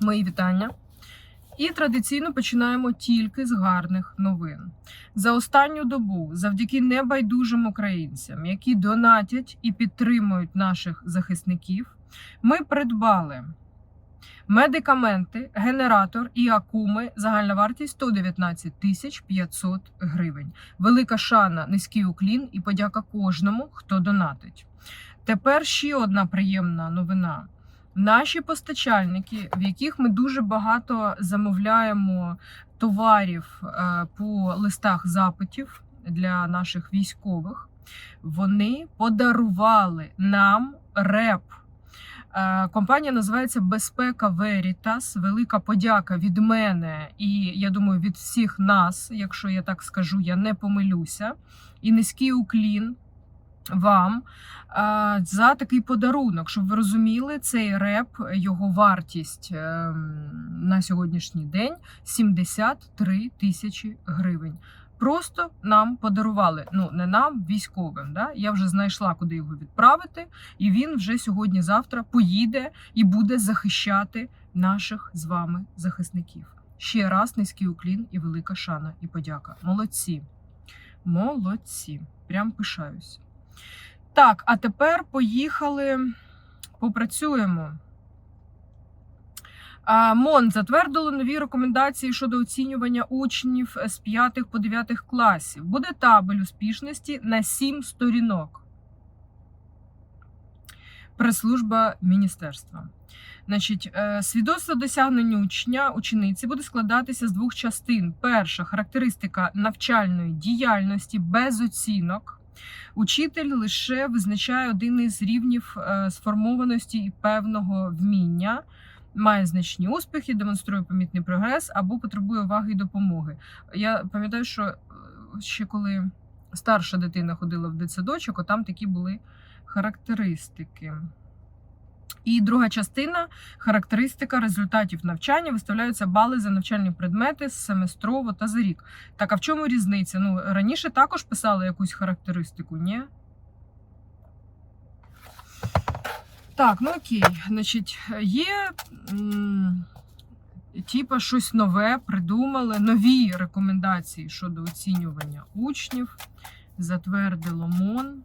Мої вітання. І традиційно починаємо тільки з гарних новин. За останню добу, завдяки небайдужим українцям, які донатять і підтримують наших захисників, ми придбали медикаменти, генератор і акуми. Загальна вартість 119 тисяч 500 гривень. Велика шана, низький уклін і подяка кожному, хто донатить. Тепер ще одна приємна новина. Наші постачальники, в яких ми дуже багато замовляємо товарів е, по листах запитів для наших військових, вони подарували нам реп. Е, Компанія називається Безпека Veritas. Велика подяка від мене і я думаю, від всіх нас, якщо я так скажу, я не помилюся. І низький уклін вам а, за такий подарунок, щоб ви розуміли, цей реп, його вартість ем, на сьогоднішній день 73 тисячі гривень. Просто нам подарували. Ну не нам, військовим. Да? Я вже знайшла, куди його відправити, і він вже сьогодні-завтра поїде і буде захищати наших з вами захисників. Ще раз низький уклін і велика шана і подяка. Молодці. Молодці. Прям пишаюсь. Так, а тепер поїхали, попрацюємо. МОН затвердило нові рекомендації щодо оцінювання учнів з 5 по 9 класів. Буде табель успішності на 7 сторінок. Прес-служба міністерства. Значить, е, свідоцтво досягнення учня учениці буде складатися з двох частин. Перша характеристика навчальної діяльності без оцінок. Учитель лише визначає один із рівнів е, сформованості і певного вміння, має значні успіхи, демонструє помітний прогрес або потребує уваги і допомоги. Я пам'ятаю, що е, ще коли старша дитина ходила в дитсадочок, там такі були характеристики. І друга частина характеристика результатів навчання виставляються бали за навчальні предмети семестрово та за рік. Так, а в чому різниця? Ну, раніше також писали якусь характеристику, ні? Так, ну окей. Значить, є типа щось нове, придумали, нові рекомендації щодо оцінювання учнів. Затвердило МОН.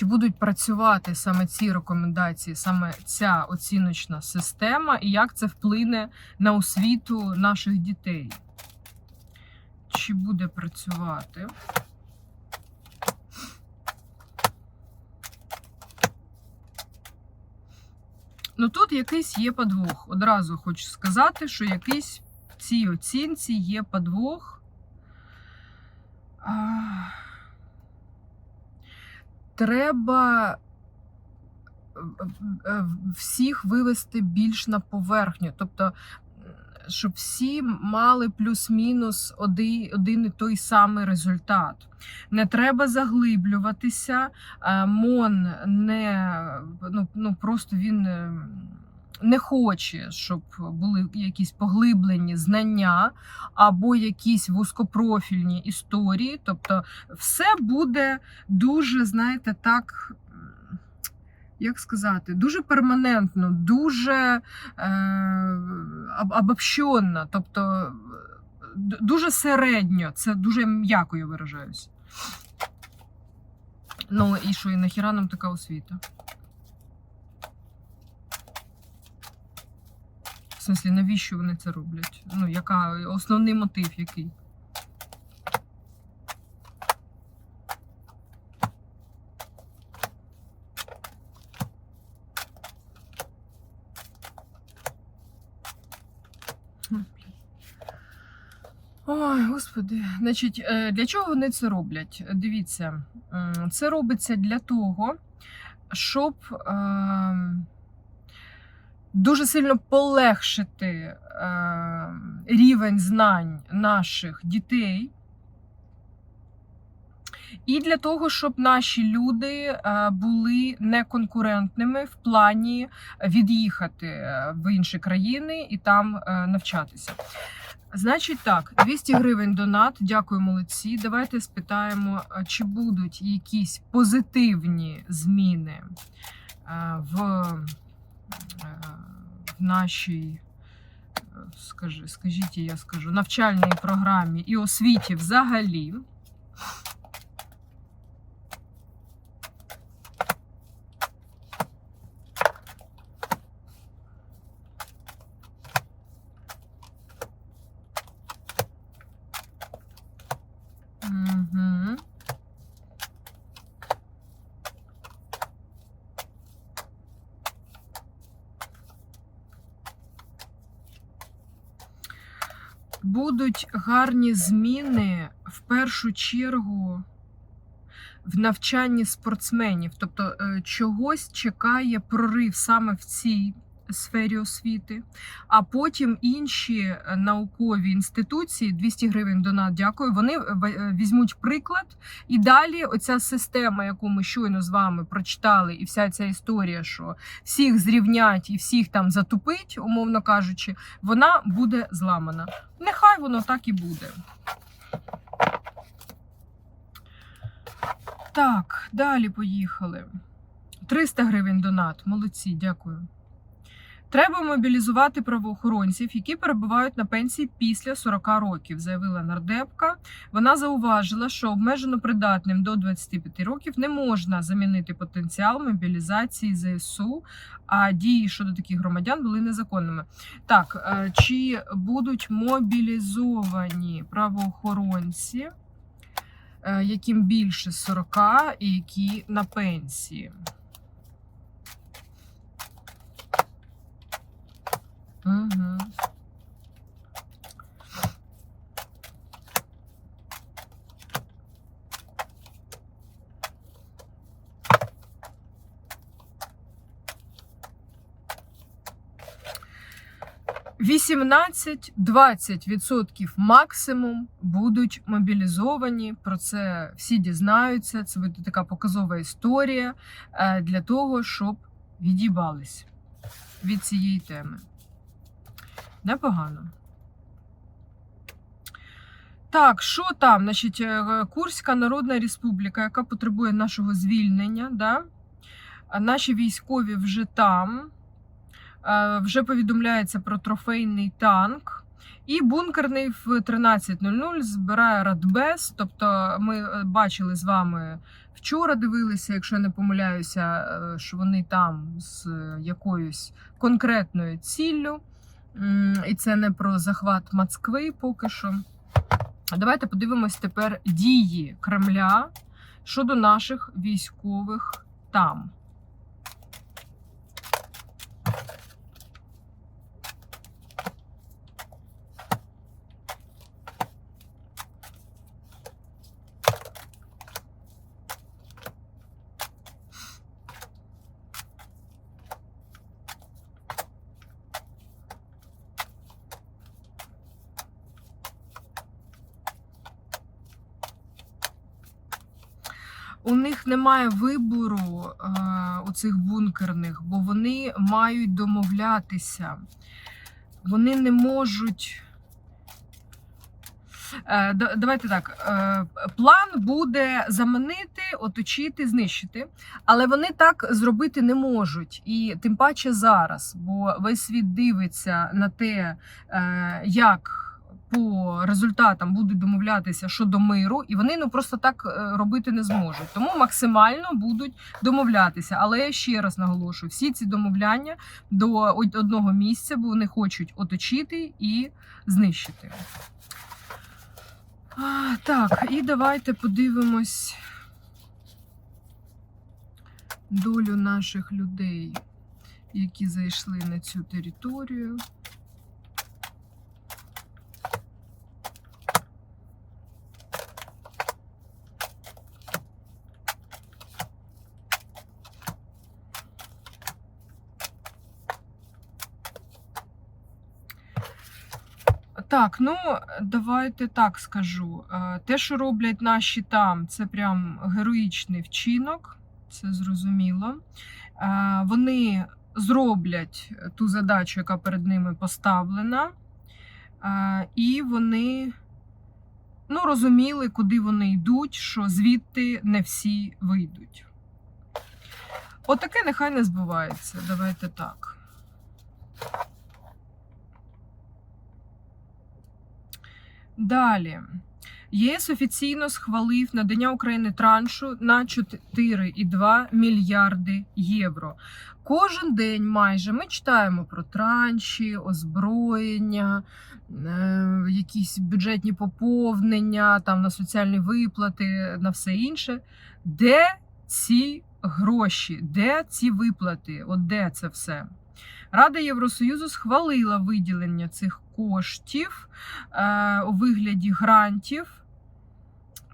Чи будуть працювати саме ці рекомендації, саме ця оціночна система, і як це вплине на освіту наших дітей? Чи буде працювати? Ну тут якийсь є подвох. Одразу хочу сказати, що якийсь в цій оцінці є подвох. А, Треба е, е, всіх вивести більш на поверхню. Тобто, щоб всі мали плюс-мінус один, один і той самий результат. Не треба заглиблюватися. Е, МОН не ну, ну просто він не хоче, щоб були якісь поглиблені знання або якісь вузькопрофільні історії. Тобто, все буде дуже, знаєте, так. Як сказати, дуже перманентно, дуже е, обобщенно, тобто дуже середньо, це дуже м'яко я виражаюсь. Ну і що, і нахіра нам така освіта? Смислі, навіщо вони це роблять? Ну, яка основний мотив який? Ой, господи, значить, е, для чого вони це роблять? Дивіться, це робиться для того, щоб е, дуже сильно полегшити е, рівень знань наших дітей. І для того, щоб наші люди е, були неконкурентними в плані від'їхати е, в інші країни і там е, навчатися. Значить так, 200 гривень донат. Дякую, молодці. Давайте спитаємо, чи будуть якісь позитивні зміни в, в нашій, скажи, скажіть, я скажу, навчальній програмі і освіті взагалі. Угу. Будуть гарні зміни в першу чергу в навчанні спортсменів. Тобто е, чогось чекає прорив саме в цій сфері освіти, а потім інші е, наукові інституції 200 гривень донат, дякую. Вони е, візьмуть приклад, і далі оця система, яку ми щойно з вами прочитали, і вся ця історія, що всіх зрівнять і всіх там затупить, умовно кажучи, вона буде зламана. Нехай воно так і буде. Так, далі поїхали. 300 гривень донат. Молодці, дякую. Треба мобілізувати правоохоронців, які перебувають на пенсії після 40 років, заявила нардепка. Вона зауважила, що обмежено придатним до 25 років не можна замінити потенціал мобілізації ЗСУ, а дії щодо таких громадян були незаконними. Так, е, чи будуть мобілізовані правоохоронці, е, яким більше 40 і які на пенсії? Угу. Вісімнадцять 20% максимум будуть мобілізовані. Про це всі дізнаються. Це буде така показова історія е, для того, щоб від'їбались від цієї теми. Непогано. Так, що там? Значить, е, Курська Народна Республіка, яка потребує нашого звільнення. Да? Наші військові вже там. Е, Вже повідомляється про трофейний танк. І бункерний в 13.00 збирає Радбез. Тобто ми е, бачили з вами вчора, дивилися, якщо я не помиляюся, е, що вони там з е, якоюсь конкретною ціллю. І це не про захват Москви поки що. Давайте подивимось тепер дії Кремля щодо наших військових там. У них немає вибору е, у цих бункерних, бо вони мають домовлятися. Вони не можуть. Е, давайте так. Е, план буде заманити, оточити, знищити, але вони так зробити не можуть. І тим паче зараз, бо весь світ дивиться на те, е, як по результатам будуть домовлятися щодо миру, і вони ну просто так е, робити не зможуть. Тому максимально будуть домовлятися. Але я ще раз наголошую: всі ці домовляння до одного місця, бо вони хочуть оточити і знищити. А, так, і давайте подивимось долю наших людей, які зайшли на цю територію. Так, ну давайте так скажу. Е, Те, що роблять наші там, це прям героїчний вчинок, це зрозуміло. Е, Вони зроблять ту задачу, яка перед ними поставлена, Е, і вони ну, розуміли, куди вони йдуть, що звідти не всі вийдуть. Отаке нехай не збувається. Давайте так. Далі. ЄС офіційно схвалив надання Україні траншу на 4,2 мільярди євро. Кожен день майже ми читаємо про транші, озброєння, е, якісь бюджетні поповнення, там на соціальні виплати, на все інше. Де ці гроші? Де ці виплати? От де це все? Рада Євросоюзу схвалила виділення цих коштів е, у вигляді грантів,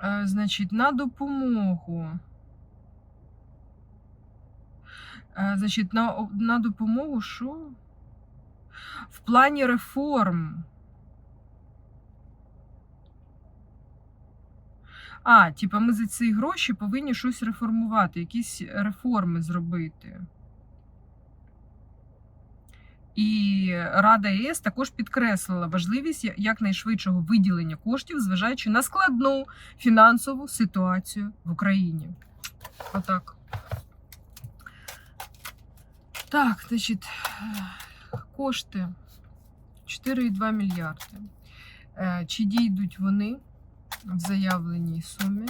е, значить, на допомогу. Е, значить, на, на допомогу що? В плані реформ. А, типа, ми за ці гроші повинні щось реформувати, якісь реформи зробити. І Рада ЄС також підкреслила важливість якнайшвидшого виділення коштів, зважаючи на складну фінансову ситуацію в Україні. Отак. Так, значить, кошти 4,2 мільярди. Е, Чи дійдуть вони в заявленій сумі?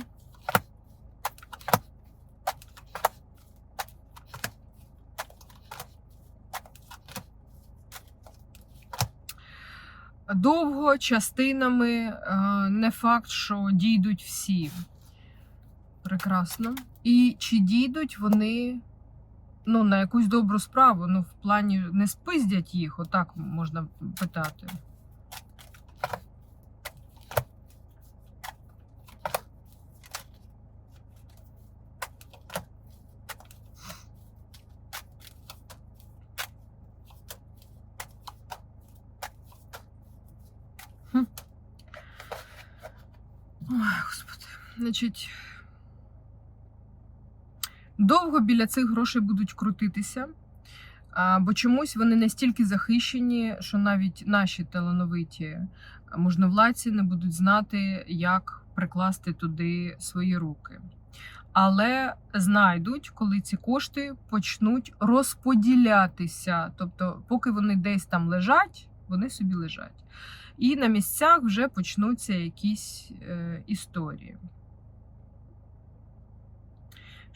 Довго частинами, е, не факт, що дійдуть всі. Прекрасно. І чи дійдуть вони ну, на якусь добру справу? Ну, в плані не спиздять їх, отак можна питати. Ой, господи. Значить, довго біля цих грошей будуть крутитися, бо чомусь вони настільки захищені, що навіть наші талановиті можновладці не будуть знати, як прикласти туди свої руки. Але знайдуть, коли ці кошти почнуть розподілятися. Тобто, поки вони десь там лежать, вони собі лежать. І на місцях вже почнуться якісь е, історії.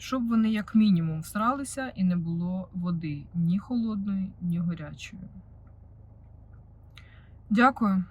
Щоб вони як мінімум всралися і не було води ні холодної, ні гарячої. Дякую.